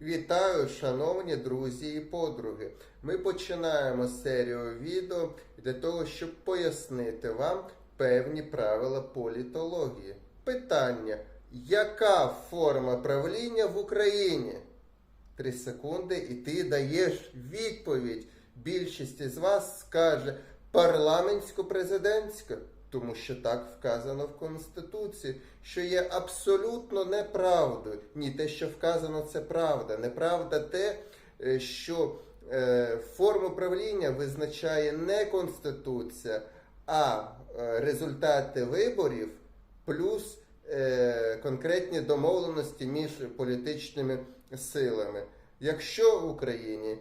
Вітаю, шановні друзі і подруги. Ми починаємо серію відео для того, щоб пояснити вам певні правила політології. Питання: яка форма правління в Україні? Три секунди, і ти даєш відповідь. Більшість із вас скаже парламентсько-президентська, тому що так вказано в Конституції, що є абсолютно неправдою. Ні, те, що вказано, це правда. Неправда те, е, що е, форму правління визначає не Конституція, а е, результати виборів плюс конкретні домовленості між політичними силами. Якщо в Україні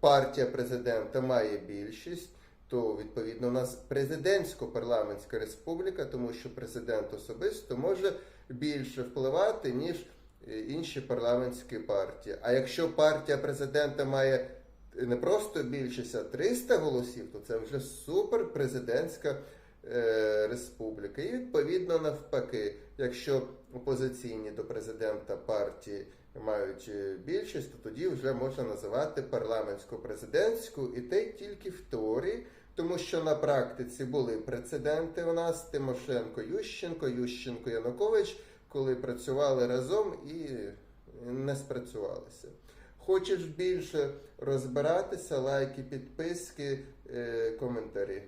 партія президента має більшість, то відповідно у нас президентсько-парламентська республіка, тому що президент особисто може більше впливати, ніж е, інші парламентські партії. А якщо партія президента має не просто більшість, а 300 голосів, то це вже суперпрезидентська е, республіка. І відповідно навпаки, якщо опозиційні до президента партії мають е, більшість, то тоді вже можна називати парламентсько-президентську, і те тільки в теорії, тому що на практиці були прецеденти у нас Тимошенко, Ющенко, Ющенко, Янукович, коли працювали разом і не спрацювалися. Хочеш більше розбиратися, лайки, підписки, е, коментарі.